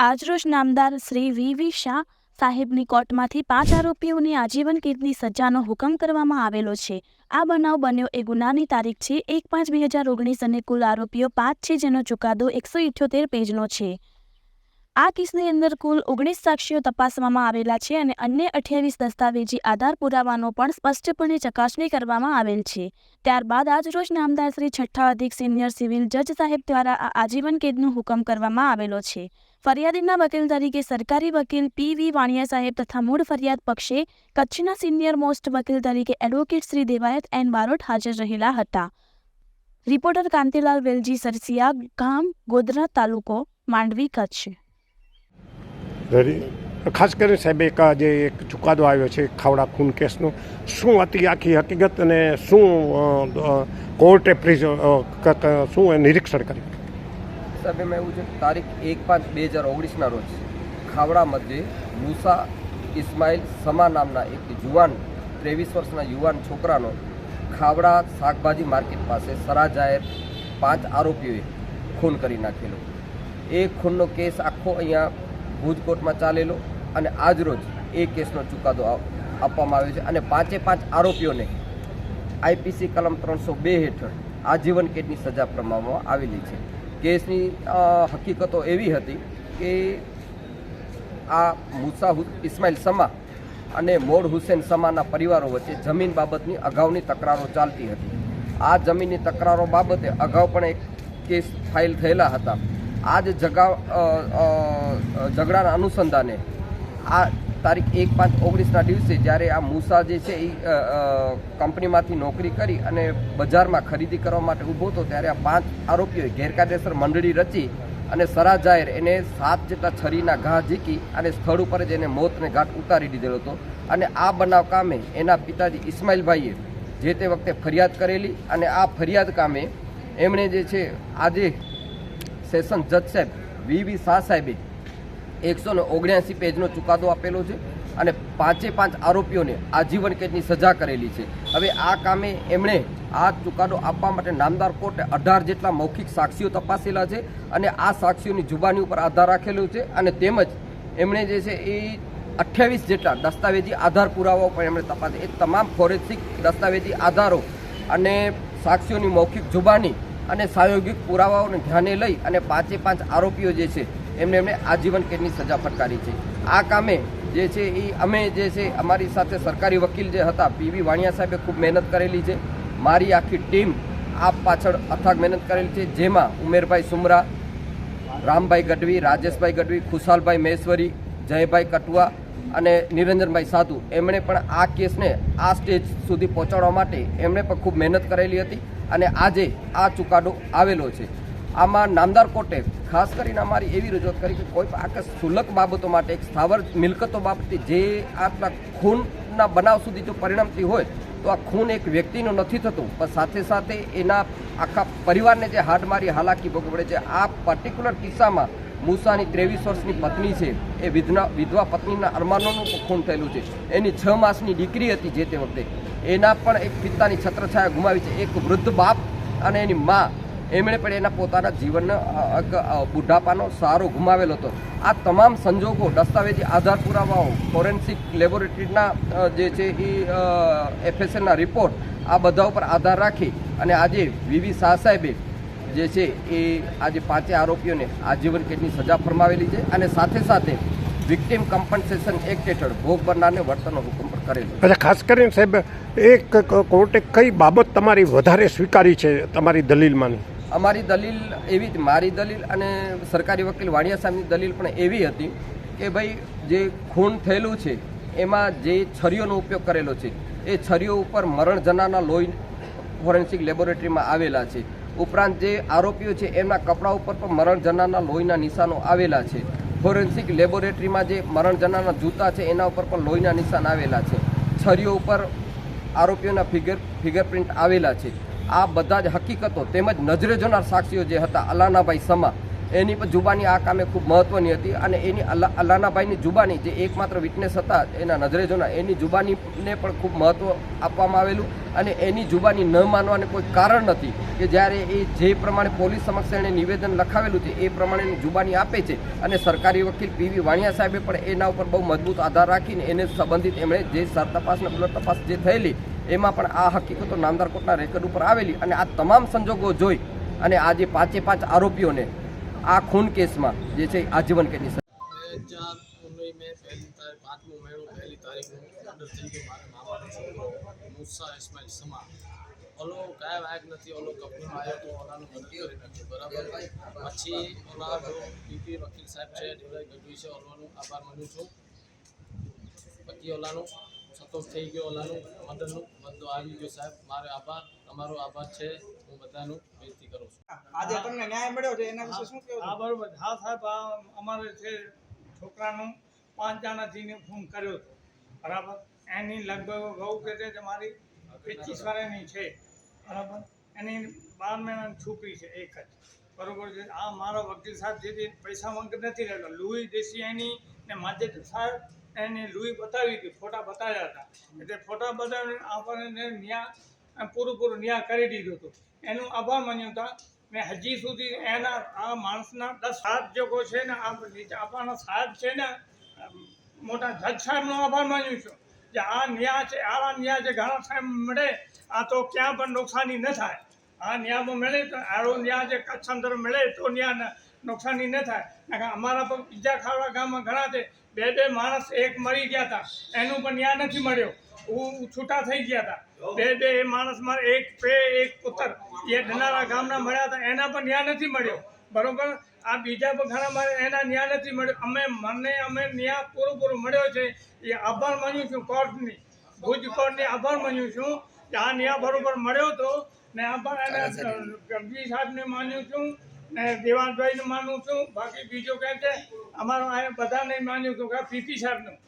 આજરોજ નામદાર શ્રી વી વી શાહ સાહેબની કોર્ટમાંથી પાંચ આરોપીઓને આજીવન કેદની સજાનો હુકમ કરવામાં આવેલો છે. આ બનાવ બન્યો એ ગુનાની તારીખ છે એક પાંચ બે હજાર ઓગણીસ અને કુલ આરોપીઓ પાંચ છે જેનો ચુકાદો એકસો ઇઠ્યોતેર પેજનો છે. આ કેસની અંદર કુલ ઓગણીસ સાક્ષીઓ તપાસવામાં આવેલા છે અને અન્ય અઠ્યાવીસ દસ્તાવેજી આધાર પુરાવાનો પણ સ્પષ્ટપણે ચકાસણી કરવામાં આવેલ છે. ત્યારબાદ આજરોજ નામદાર શ્રી છઠ્ઠા અધિક સિનિયર સિવિલ જજ સાહેબ દ્વારા આ આજીવન કેદનો હુકમ કરવામાં આવેલો છે. ફરિયાદીના વકીલ તરીકે સરકારી વકીલ પી વી વાણિયા સાહેબ તથા મૂળ ફરિયાદ પક્ષે કચ્છના સિનિયર મોસ્ટ વકીલ તરીકે એડવોકેટ શ્રી દેવાયત એન બારોટ હાજર રહેલા હતા. રિપોર્ટર કાંતિલાલ વેલજી, સરસિયા ગામ, ગોધરા તાલુકો, માંડવી, કચ્છ. ખાસ કરીને સાહેબ, એક જે એક ચુકાદો આવ્યો છે, ખાવડા ખૂન કેસનો, શું હતી આખી હકીકત અને શું કોર્ટે શું નિરીક્ષણ કર્યું? સાહેબ એમાં એવું છે, તારીખ એક પાંચ બે હજાર ઓગણીસના રોજ ખાવડા મધ્યે મુસા ઇસ્માઇલ સમા નામના એક જુવાન ત્રેવીસ વર્ષના યુવાન છોકરાનો ખાવડા શાકભાજી માર્કેટ પાસે સરા જાહેર પાંચ આરોપીઓએ ખૂન કરી નાખેલો. એ ખૂનનો કેસ આખો અહીંયા ભુજ કોર્ટમાં ચાલેલો અને આજરોજ એ કેસનો ચુકાદો આપવામાં આવ્યો છે અને પાંચે પાંચ આરોપીઓને આઈપીસી કલમ ત્રણસો બે હેઠળ આજીવન કેદની સજા ફરમાવવામાં આવેલી છે. કેસની હકીકતો એવી હતી કે આ મુસા ઇસ્માઇલ સમા અને મોડ હુસેન સમાના પરિવારો વચ્ચે જમીન બાબતની અગાઉની તકરારો ચાલતી હતી. આ જમીનની તકરારો બાબતે અગાઉ પણ એક કેસ ફાઇલ થયેલા હતા. આ જ જગા ઝઘડાના અનુસંધાને આ તારીખ એક પાંચ ઓગણીસના દિવસે જ્યારે આ મૂસા જે છે એ કંપનીમાંથી નોકરી કરી અને બજારમાં ખરીદી કરવા માટે ઊભો હતો, ત્યારે આ પાંચ આરોપીઓએ ગેરકાયદેસર મંડળી રચી અને સરા જાહેર એને સાત જેટલા છરીના ઘા ઝીકી અને સ્થળ ઉપર જ એને મોતને ઘાટ ઉતારી દીધેલો હતો. અને આ બનાવ કામે એના પિતાજી ઇસ્માઇલભાઈએ જે તે વખતે ફરિયાદ કરેલી અને આ ફરિયાદ કામે એમણે જે છે આજે સેશન જજ સાહેબ વી વી શાહ સાહેબે એકસો ઓગણ્યાસી પેજનો ચુકાદો આપેલો છે અને પાંચે પાંચ આરોપીઓને આજીવન કેદની સજા કરેલી છે. હવે આ કામે એમણે આ ચુકાદો આપવા માટે નામદાર કોર્ટે અઢાર જેટલા મૌખિક સાક્ષીઓ તપાસેલા છે અને આ સાક્ષીઓની જુબાની ઉપર આધાર રાખેલો છે અને તેમજ એમણે જે છે એ અઠ્યાવીસ જેટલા દસ્તાવેજી આધાર પુરાવાઓ પણ એમણે તપાસે. એ તમામ ફોરેન્સિક દસ્તાવેજી આધારો અને સાક્ષીઓની મૌખિક જુબાની અને સાયોગિક પુરાવાઓને ધ્યાને લઈ અને પાંચે પાંચ આરોપીઓ જે છે એમને એમને આજીવન કેદની સજા ફટકારી છે. આ કામે જે છે એ અમે જે છે અમારી સાથે સરકારી વકીલ જે હતા પીવી વાણિયા સાહેબે ખૂબ મહેનત કરેલી છે. મારી આખી ટીમ આ પાછળ અથાગ મહેનત કરેલી છે. જેમાં ઉમેરભાઈ સુમરા, રામભાઈ ગઢવી, રાજેશભાઈ ગઢવી, ખુશાલભાઈ મહેશ્વરી જયભાઈ કટુઆ અને નિરંજનભાઈ સાધુ. એમણે પણ આ કેસને આ સ્ટેજ સુધી પહોંચાડવા માટે એમણે પણ ખૂબ મહેનત કરેલી હતી અને આજે આ ચુકાદો આવેલો છે. આમાં નામદાર કોર્ટે ખાસ કરીને અમારી એવી રજૂઆત કરી કે કોઈ પણ આખા સુલક બાબતો માટે એક સ્થાવર મિલકતો બાબતે જે આટલા ખૂનના બનાવ સુધી જો પરિણમતી હોય, તો આ ખૂન એક વ્યક્તિનું નથી થતું. પણ સાથે સાથે એના આખા પરિવારને જે હાડમારી હાલાકી ભોગવડે છે, આ પર્ટિક્યુલર કિસ્સામાં મૂસાની ત્રેવીસ વર્ષની પત્ની છે, એ વિધના, વિધવા પત્નીના અરમાનોનું ખૂન થયેલું છે. એની છ માસની દીકરી હતી જે તે વખતે. એના પણ એક પિતાની છત્રછાયા ગુમાવી છે. એક વૃદ્ધ બાપ અને એની મા એમણે પણ એના પોતાના જીવનનો બુઢાપાનો સહારો ગુમાવેલો હતો આ તમામ સંજોગો દસ્તાવેજી આધાર પુરાવાઓ, ફોરેન્સિક લેબોરેટરીના જે છે એ એફએસએલના રિપોર્ટ, આ બધા ઉપર આધાર રાખી અને આજે વીવી શાહ સાહેબે જે છે એ આજે પાંચે આરોપીઓને આજીવન કેદની સજા ફરમાવેલી છે અને સાથે સાથે વિક્ટિમ કમ્પન્સેશન એક્ટ હેઠળ ભોગ બનનારને વળતરનો હુકમ પણ કરેલો. અચ્છા, ખાસ કરીને સાહેબ, એક કોર્ટે કઈ બાબત તમારી વધારે સ્વીકારી છે તમારી દલીલમાંની અમારી દલીલ એવી મારી દલીલ અને સરકારી વકીલ વાણિયા સાહેબની દલીલ પણ એવી હતી કે ભાઈ, જે ખૂન થયેલું છે, એમાં જે છરીઓનો ઉપયોગ કરેલો છે, એ છરીઓ ઉપર મરણ જનારના લોહી ફોરેન્સિક લેબોરેટરીમાં આવેલા છે. ઉપરાંત જે આરોપીઓ છે, એમના કપડાં ઉપર પણ મરણ જનારના લોહીના નિશાનો આવેલા છે. ફોરેન્સિક લેબોરેટરીમાં જે મરણ જનારના જૂતા છે, એના ઉપર પણ લોહીના નિશાન આવેલા છે. છરીઓ ઉપર આરોપીઓના ફિગર, ફિંગરપ્રિન્ટ આવેલા છે. આ બધા જ હકીકતો તેમજ નજરે જોનાર સાક્ષીઓ જે હતા, અલાનાભાઈ સમા, એની પણ જુબાની આ કામે ખૂબ મહત્ત્વની હતી અને એની અલાનાભાઈની જુબાની જે એકમાત્ર વિટનેસ હતા, એના નજરે જોના એની જુબાનીને પણ ખૂબ મહત્ત્વ આપવામાં આવેલું અને એની જુબાની ન માનવાને કોઈ કારણ નથી કે જ્યારે એ જે પ્રમાણે પોલીસ સમક્ષ એણે નિવેદન લખાવેલું છે, એ પ્રમાણેની જુબાની આપે છે અને સરકારી વકીલ પીવી વાણિયા સાહેબે પણ એના ઉપર બહુ મજબૂત આધાર રાખીને એને સંબંધિત એમણે જે સર તપાસને બ્લડ તપાસ જે થયેલી એમાં પણ આ હકીકતો નામદાર રેકર્ડ ઉપર આવેલી અને આ તમામ સંજોગો જોઈ અને આ જે પાંચે પાંચ આરોપીઓને આ ખૂન કેસમાં જે છે આજીવન કેદની સજા. ઓલો કાંઈ વાયક નથી ઓલો કંપનીમાં આવ્યો તો ઓલાનું મદદ કરી નાખ્યું બરાબર પછી ઓલા જો પીપી વકીલ સાહેબ છે ડીવાય ગઢવી છે ઓલાનું આભાર માનું છું પછી ઓલાનું સંતોષ થઈ ગયો ઓલાનું મદદનું બધું આવી ગયો સાહેબ. મારે આભાર. તમારો આભાર છે. હું બધાનું વિનંતી કરું છું. આજે તમને ન્યાય મળ્યો છે. એના વિશે શું કહેવું? હા બરોબર. હા સાહેબ આ અમારે છે છોકરાનું પાંચ જણાથીને ફોન કર્યો હતો. બરાબર? એની લગભગ વહુ કે છે મારી પચીસ વર્ષની છે. બરાબર? એની બાર મહિનાની છોકરી છે એક જ. બરોબર છે? આ મારો વકીલ સાહેબ જે પૈસા મંગ નથી રહેતો. લુઈ દેશી એની ને માજે સાહેબ એની લુઈ બતાવી હતી ફોટા બતાવ્યા હતા. એટલે ફોટા બતાવીને આપણને ન્યા પૂરું પૂરું ન્યાય કરી દીધું હતું. એનું આભાર માન્યું હતા. ને હજી સુધી એના, આ માણસના દસ હાથ જોગો છે ને આ આપણા સાહેબ છે ને મોટા જજ સાહેબનો આભાર માન્યું છું. કે આ ન્યાય છે આવા ન્યાય છે ઘણા સાહેબ મળે, આ તો ક્યાં પણ નુકસાની ન થાય. આ ન્યાયમાં મળે તો આરો ન્યાય છે કચ્છ અંદર મળે, તો ન્યાય નુકસાની ન થાય. અમારા પણ બીજા ખાવડા ગામમાં ઘણા છે. બે બે માણસ એક મરી ગયા હતા. એનું પણ ન્યાય નથી મળ્યો. હું છૂટા થઈ ગયા હતા. બે બે એ માણસ મારે એક પે એક પુત્ર એ ધનારા ગામના મળ્યા હતા. એના પણ ન્યાય નથી મળ્યો. બરોબર? આ બીજા પણ ઘણા મારે એના ન્યાય નથી મળ્યો. અમે મને અમે ન્યાય પૂરો પૂરો મળ્યો છે. એ આભાર માન્યું છું કોર્ટની. ભુજ કોર્ટની આભાર માન્યું છું કે આ ન્યાય બરોબર મળ્યો હતો ને આભાર એના ગંભીર સાહેબને માન્યું છું. દેવાનભાઈને માનું છું. બાકી બીજું કહે છે, અમારું આ બધાને માન્યું છું કે પીપી સાહેબનું.